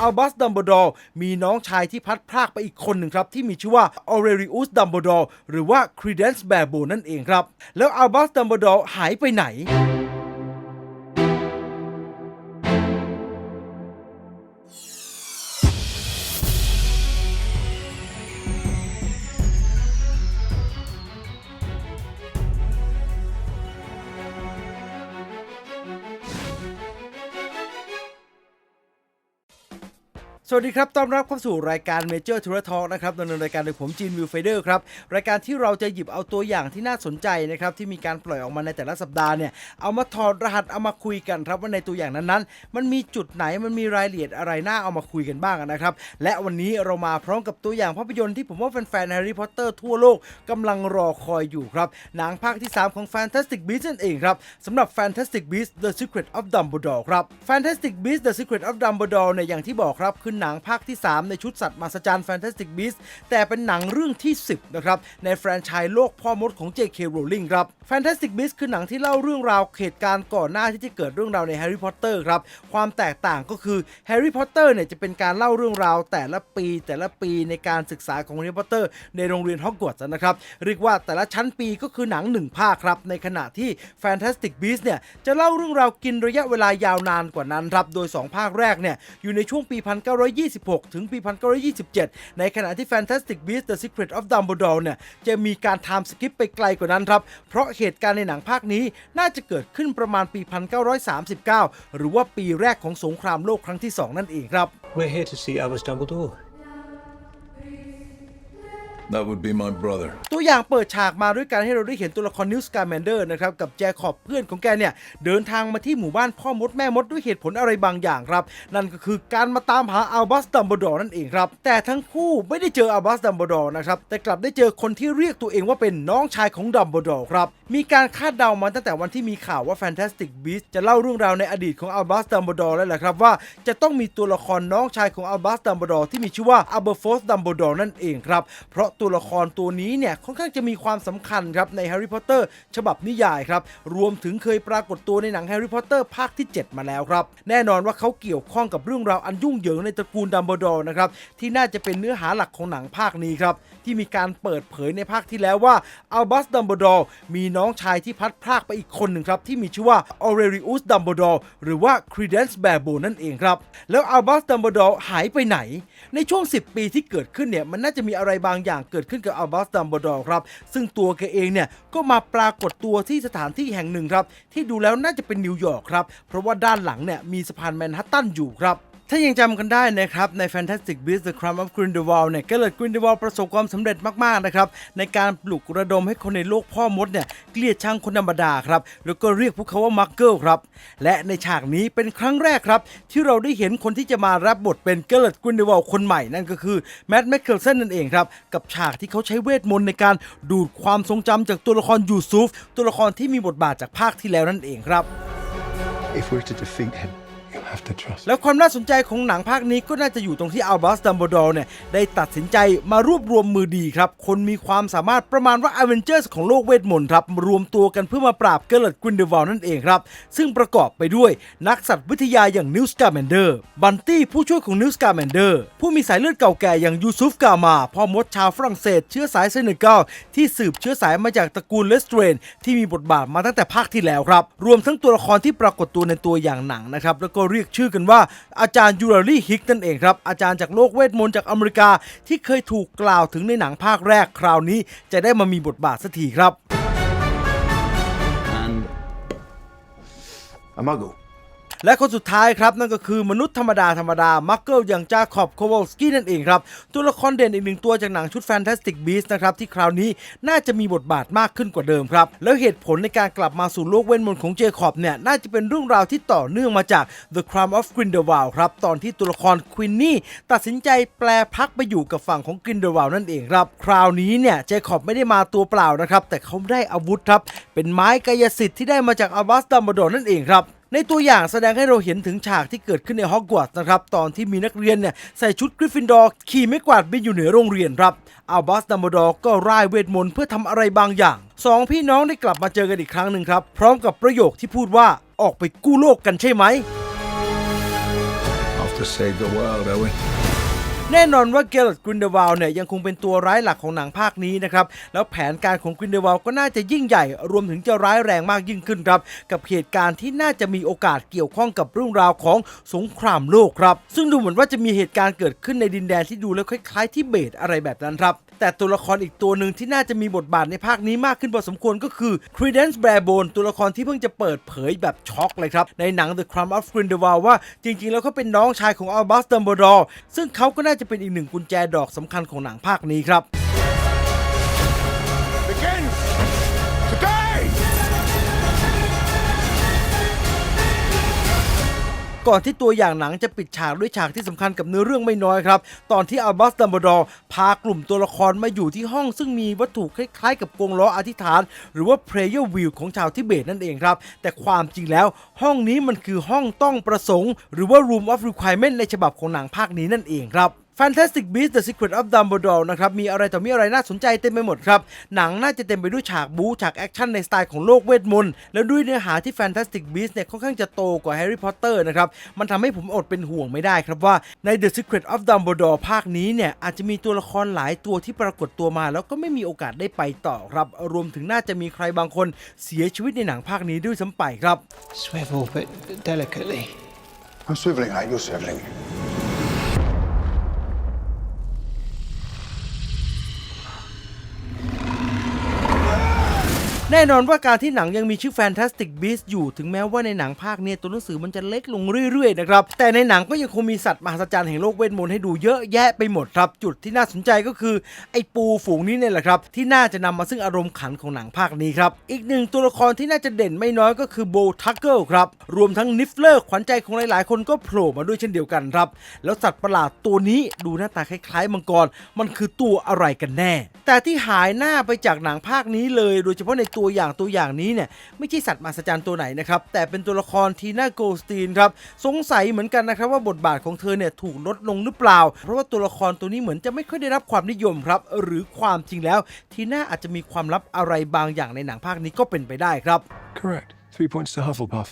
อัลบัสดัมเบลดอร์มีน้องชายที่พัดพรากไปอีกคนหนึ่งครับ ที่มีชื่อว่าออเรริอุสดัมเบลดอร์หรือว่าครีเดนซ์แบร์โบนั่นเองครับ แล้วอัลบัสดัมเบลดอร์หายไปไหน สวัสดีครับ ต้อนรับเข้าสู่รายการ Major Tour Talk นะครับดำเนินรายการโดยผมจีนวิวไฟเดอร์ครับ รายการที่เราจะหยิบเอาตัวอย่างที่น่าสนใจนะครับที่มีการปล่อยออกมาในแต่ละสัปดาห์เนี่ย เอามาถอดรหัสเอามาคุยกันครับว่าในตัวอย่างนั้นๆ มันมีจุดไหนมันมีรายละเอียดอะไรน่าเอามาคุยกันบ้างนะครับ และวันนี้เรามาพร้อมกับตัวอย่างภาพยนตร์ที่ผมว่าแฟนๆแฮร์รี่พอตเตอร์ทั่วโลกกำลังรอคอยอยู่ครับหนังภาคที่ 3 ของ Fantastic Beasts นั่นเองครับสำหรับ Fantastic Beasts The Secret of Dumbledore ครับ Fantastic Beasts The Secret of Dumbledore เนี่ยอย่างที่บอกครับคือหนังภาคที่ 3 ในชุดสัตว์มหัศจรรย์ Fantastic Beasts แต่เป็นหนังเรื่องที่ 10 นะครับ ในแฟรนไชส์โลกพ่อมดของ J.K. Rowling ครับ Fantastic Beasts คือหนังที่เล่าเรื่องราวเหตุการณ์ก่อนหน้าที่จะเกิดเรื่องราวใน Harry Potter ครับความแตกต่างก็คือ Harry Potter เนี่ยจะเป็นการเล่าเรื่องราวแต่ละปีแต่ละปีในการศึกษาของ Harry Potter ในโรงเรียนฮอกวอตส์นะครับเรียกว่าแต่ละชั้นปีก็คือหนังหนึ่งภาคครับในขณะที่ Fantastic Beasts เนี่ยจะเล่าเรื่องราวกินระยะเวลายาวนานกว่านั้นครับโดย 2 ภาคแรกเนี่ยอยู่ในช่วงปี1926 ถึงปี 1927 ในขณะที่ Fantastic Beasts The Secret of Dumbledore เนี่ย จะมีการไทม์สกิปไปไกลกว่านั้นครับ เพราะเหตุการณ์ในหนังภาคนี้น่าจะเกิดขึ้นประมาณปี 1939 หรือว่าปีแรกของสงครามโลกครั้งที่ 2 นั่นเองครับ We're here to see Albus Dumbledore. That would be my brother. ตัวอย่างเปิดฉากมาด้วยการให้เราได้เห็นตัวละครนิวสการ์แมนเดอร์นะครับกับแจคอบเพื่อนของแกเนี่ย เดินทางมาที่หมู่บ้านพ่อมดแม่มดด้วยเหตุผลอะไรบางอย่างครับ นั่นก็คือการมาตามหาอัลบัสดัมบดอร์นั่นเองครับ แต่ทั้งคู่ไม่ได้เจออัลบัสดัมบดอร์นะครับ แต่กลับได้เจอคนที่เรียกตัวเองว่าเป็นน้องชายของดัมบดอร์ครับ มีการคาดเดามาตั้งแต่วันที่มีข่าวว่า Fantastic Beasts จะเล่าเรื่องราวในอดีตของอัลบัสดัมบดอร์แล้วแหละครับว่าจะต้องมีตัวละครน้องชายของอัลบัสดัมบดอร์ที่มีชื่อว่าอัลเบอร์โฟสดัมบดอร์นั่นเองครับเพราะตัวละครตัวนี้เนี่ยค่อนข้างจะมีความสำคัญครับในแฮร์รี่พอตเตอร์ฉบับนิยายครับรวมถึงเคยปรากฏตัวในหนังแฮร์รี่พอตเตอร์ภาคที่ 7 มาแล้วครับ แน่นอนว่าเขาเกี่ยวข้องกับเรื่องราวอันยุ่งเหยิงในตระกูลดัมเบลดอร์นะครับที่น่าจะเป็นเนื้อหาหลักของหนังภาคนี้ครับที่มีการเปิดเผยในภาคที่แล้วว่าอัลบัสดัมเบลดอร์มีน้องชายที่พัดพรากไปอีกคนหนึ่งครับที่มีชื่อว่าออเรริอุสดัมเบลดอร์หรือว่าครีเดนซ์แบโบนั่นเองครับแล้วอัลบัสดัมเบลดอร์หายไปไหน ในช่วง 10 ปีที่เกิดขึ้นเนี่ยมันน่าจะมีอะไรบางอย่างเกิดขึ้นกับอัลบัสดัมบดอร์ครับ ซึ่งตัวแกเองเนี่ยก็มาปรากฏตัวที่สถานที่แห่งหนึ่งครับ ที่ดูแล้วน่าจะเป็นนิวยอร์กครับ เพราะว่าด้านหลังเนี่ยมีสะพานแมนฮัตตันอยู่ครับ ถ้ายังจำกันได้นะครับ ใน Fantastic Beasts The Crime of Grindelwald เนี่ยเกลเลตกรินเดวอลประสบความสำเร็จมาก ๆ นะครับ ในการปลุกระดมให้คนในโลกพ่อมดเนี่ย เกลียดชังคนธรรมดาครับ แล้วก็เรียกพวกเขาว่ามักเกิลครับ และในฉากนี้เป็นครั้งแรกครับ ที่เราได้เห็นคนที่จะมารับบทเป็นเกลเลตกรินเดวอลคนใหม่นั่นก็คือแมดแมคเคิลเซนนั่นเองครับ กับฉากที่เขาใช้เวทมนต์ในการดูดความทรงจำจากตัวละครยูซูฟตัวละครที่มีบทบาทจากภาคที่แล้วนั่นเองครับ If we're to defeat him, have to trust. แล้วความน่าสนใจของหนังภาคนี้ก็น่าจะอยู่ตรงที่อัลบัสดัมเบดอร์เนี่ยได้ตัดสินใจมารวบรวมมือดีครับ คนมีความสามารถประมาณว่าอเวนเจอร์สของโลกเวทมนต์ครับมารวมตัวกันเพื่อมาปราบเกลเลตกรินเดวอลนั่นเองครับ ซึ่งประกอบไปด้วยนักสัตว์วิทยาอย่างนิวสกาแมนเดอร์บันตี้ผู้ช่วยของนิวสกาแมนเดอร์ผู้มีสายเลือดเก่าแก่อย่างยูซุฟกามาพ่อมดชาวฝรั่งเศส เชื้อสายเซเนกัลที่สืบเชื้อสายมาจากตระกูลเลสเตรนที่มีบทบาทมาตั้งแต่ภาคที่แล้วครับรวมทั้งตัวละครที่ปรากฏตัวในตัวอย่างหนังนะครับแล้วก็เรีียกชื่อกันว่าอาจารย์ยูราลีฮิกนั่นเองครับ อาจารย์จากโลกเวทมนต์จากอเมริกาที่เคยถูกกล่าวถึงในหนังภาคแรกคราวนี้จะได้มามีบทบาทสักทีครับ And a muggle. และคนสุดท้ายครับนั่นก็คือมนุษย์ธรรมดาธรรมดามักเกิลอย่างจาคอบโควลสกี้นั่นเองครับตัวละครเด่นอีกหนึ่งตัวจากหนังชุด Fantastic Beasts นะครับที่คราวนี้น่าจะมีบทบาทมากขึ้นกว่าเดิมครับ แล้วเหตุผลในการกลับมาสู่โลกเวทมนต์ของเจคอบเนี่ยน่าจะเป็นเรื่องราวที่ต่อเนื่องมาจาก The Crime of Grindelwald ครับตอนที่ตัวละครควินนี่ตัดสินใจแปลพักไปอยู่กับฝั่งของ Grindelwald นั่นเองครับ คราวนี้เนี่ยเจคอบไม่ได้มาตัวเปล่านะครับแต่เขาได้อาวุธครับเป็นไม้กายสิทธิ์ที่ได้มาจากอัลบัสดัมบดอร์นั่นเองครับ ในตัวอย่างแสดงให้เราเห็นถึงฉากที่เกิดขึ้นในฮอกวอตส์นะครับ ตอนที่มีนักเรียนเนี่ยใส่ชุดกริฟฟินดอร์ขี่ไม่กวาดบินอยู่เหนือโรงเรียนครับอัลบัสดัมบดอร์ก็ร่ายเวทมนต์เพื่อทำอะไรบางอย่างสองพี่น้องได้กลับมาเจอกันอีกครั้งหนึ่งครับ พร้อมกับประโยคที่พูดว่าออกไปกู้โลกกันใช่ไหม Have to save the world, Owen. แน่นอนว่าเกลต์กรินเดวาลเนี่ยยังคงเป็นตัวร้ายหลักของหนังภาคนี้นะครับ แล้วแผนการของกรินเดวาลก็น่าจะยิ่งใหญ่ รวมถึงจะร้ายแรงมากยิ่งขึ้นครับ กับเหตุการณ์ที่น่าจะมีโอกาสเกี่ยวข้องกับเรื่องราวของสงครามโลกครับ ซึ่งดูเหมือนว่าจะมีเหตุการณ์เกิดขึ้นในดินแดนที่ดูแล้วคล้ายๆที่เบตอะไรแบบนั้นครับ แต่ตัวละครอีกตัวหนึ่งที่น่าจะมีบทบาทในภาคนี้มากขึ้นพอสมควรก็คือ Credence Barebone ตัวละครที่เพิ่งจะเปิดเผยแบบช็อกเลยครับ ในหนัง The Crown of Grindelwald ว่าจริงๆ แล้วเขาเป็นน้องชายของ Albus Dumbledore ซึ่งเขาก็น่าจะเป็นอีกหนึ่งกุญแจดอกสำคัญของหนังภาคนี้ครับ Begin today! ก่อนที่ตัวอย่างหนังจะปิดฉากด้วยฉากที่สำคัญกับเนื้อเรื่องไม่น้อยครับ ตอนที่อัลบัสดัมบดอร์พากลุ่มตัวละครมาอยู่ที่ห้องซึ่งมีวัตถุคล้ายๆ กับกรงล้ออธิษฐาน หรือว่าเพลเยอร์วิวของชาวทิเบตนั่นเองครับ แต่ความจริงแล้วห้องนี้มันคือห้องต้องประสงค์ หรือว่า room of requirement ในฉบับของหนังภาคนี้นั่นเองครับ Fantastic Beasts The Secret of Dumbledore นะครับ มีอะไรต่อมีอะไรน่าสนใจเต็มไปหมดครับ หนังน่าจะเต็มไปด้วยฉากบู๊ฉากแอคชั่นในสไตล์ของโลกเวทมนต์ แล้วด้วยเนื้อหาที่ Fantastic Beasts เนี่ยค่อนข้างจะโตกว่า Harry Potter นะครับ มันทำให้ผมอดเป็นห่วงไม่ได้ครับว่าใน The Secret of Dumbledore ภาคนี้เนี่ยอาจจะมีตัวละครหลายตัวที่ปรากฏตัวมา แล้วก็ไม่มีโอกาสได้ไปต่อครับ รวมถึงน่าจะมีใครบางคนเสียชีวิตในหนังภาคนี้ด้วยซ้ำไปครับ Swivel, but delicately. I'm swiveling like you're swiveling. แน่นอนว่าการที่หนังยังมีชื่อ Fantastic Beasts อยู่ถึงแม้ว่าในหนังภาคเนี้ตัวหนังสือมันจะเล็กลงเรื่อยๆนะครับ แต่ในหนังก็ยังคงมีสัตว์มหัศจรรย์แห่งโลกเวทมนต์ให้ดูเยอะแยะไปหมดครับ จุดที่น่าสนใจก็คือ ไอ้ปูฝูงนี้เนี่ยแหละครับ ที่น่าจะนำมาซึ่งอารมณ์ขันของหนังภาคนี้ครับ อีกหนึ่งตัวละครที่น่าจะเด่นไม่น้อยก็คือโบทักเกิลครับรวมทั้งนิฟเลอร์ขวัญใจของหลายๆ คนก็โผล่มาด้วยเช่นเดียวกันครับแล้วสัตว์ประหลาดตัวนี้ดูหน้าตาคล้ายๆมังกรมันคือตัวอะไรกันแน่ แต่ที่หายหน้าไปจากหนังภาคนี้เลย โดยเฉพาะในตัวอย่างตัวอย่างนี้เนี่ยไม่ใช่สัตว์มหัศจรรย์ตัวไหนนะครับแต่เป็นตัวละครทีน่าโกลสตีนครับสงสัยเหมือนกันนะครับว่าบทบาทของเธอเนี่ยถูกลดลงหรือเปล่า เพราะว่าตัวละครตัวนี้เหมือนจะไม่ค่อยได้รับความนิยมครับหรือความจริงแล้ว ทีน่าอาจจะมีความลับอะไรบางอย่างในหนังภาคนี้ก็เป็นไปได้ครับ Correct. Three points to Hufflepuff.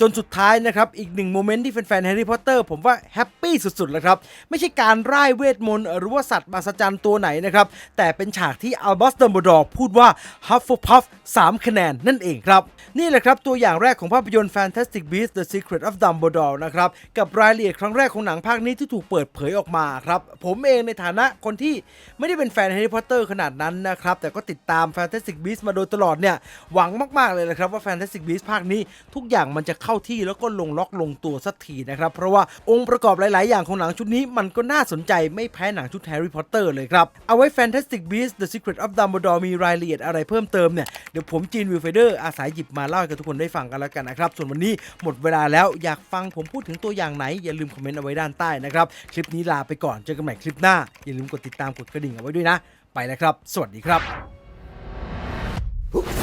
จนสุดท้ายนะครับอีกหนึ่งโมเมนต์ที่แฟนๆแฮร์รี่พอตเตอร์ผมว่าแฮปปี้สุดๆเลยครับ ไม่ใช่การร่ายเวทมนต์หรือว่าสัตว์มหัศจรรย์ตัวไหนนะครับ แต่เป็นฉากที่อัลบัสดัมเบดอร์พูดว่า Hufflepuff 3คะแนนนั่นเองครับ นี่แหละครับตัวอย่างแรกของภาพยนตร์ Fantastic Beasts The Secret of Dumbledore นะครับ กับรายละเอียดครั้งแรกของหนังภาคนี้ที่ถูกเปิดเผยออกมาครับ ผมเองในฐานะคนที่ไม่ได้เป็นแฟนแฮร์รี่พอตเตอร์ขนาดนั้นนะครับ แต่ก็ติดตาม Fantastic Beasts มาโดยตลอดเนี่ยหวังมากๆเลยนะครับว่า Fantastic Beasts ภาคนี้ทุกอย่างมันจะเข้าที่แล้วก็ลงล็อกลงตัวสักทีนะครับ เพราะว่าองค์ประกอบหลาย ๆ อย่างของหนังชุดนี้มันก็น่าสนใจไม่แพ้หนังชุดแฮร์รี่พอตเตอร์เลยครับ เอาไว้ Fantastic Beasts The Secret of Dumbledore มีรายละเอียดอะไรเพิ่มเติมเนี่ย เดี๋ยวผมจีนวิวเฟเดอร์อาศัยหยิบมาเล่าให้กับทุกคนได้ฟังกันแล้วกันนะครับ ส่วนวันนี้หมดเวลาแล้วอยากฟังผมพูดถึงตัวอย่างไหน อย่าลืมคอมเมนต์เอาไว้ด้านใต้นะครับ คลิปนี้ลาไปก่อนเจอกันใหม่คลิปหน้าอย่าลืมกดติดตามกดกระดิ่งเอาไว้ด้วยนะ ไปแล้วครับ สวัสดีครั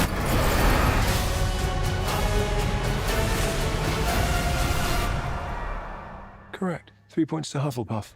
บ Correct. Three points to Hufflepuff.